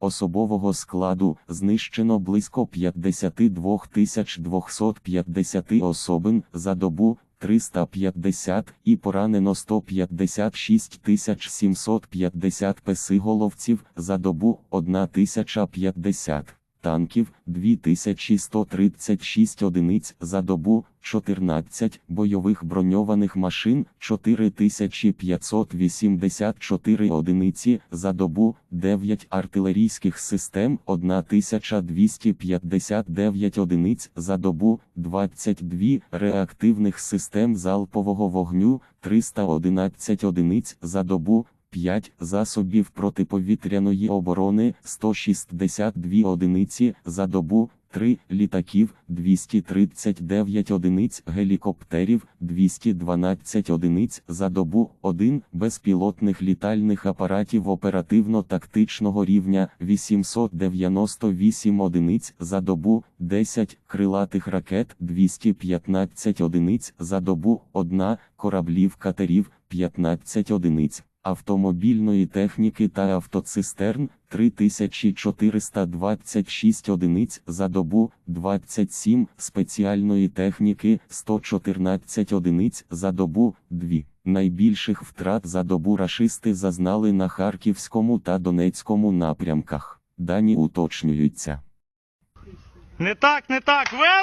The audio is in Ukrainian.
Особового складу знищено близько 52 250 особин за добу 350 і поранено 156 750 песиголовців за добу 1050 танків 2136 одиниць за добу, 14 бойових броньованих машин 4584 одиниці за добу, 9 артилерійських систем 1259 одиниць за добу, 22 реактивних систем залпового вогню 311 одиниць за добу, 5 засобів протиповітряної оборони 162 одиниці за добу, 3 літаків 239 одиниць гелікоптерів 212 одиниць за добу, 1 безпілотних літальних апаратів оперативно-тактичного рівня 898 одиниць за добу, 10 крилатих ракет 215 одиниць за добу, 1 кораблів катерів 15 одиниць автомобільної техніки та автоцистерн 3426 одиниць за добу, 27 спеціальної техніки 114 одиниць за добу, 2. Найбільших втрат за добу рашисти зазнали на Харківському та Донецькому напрямках. Дані уточнюються. Не так, не так. Велком!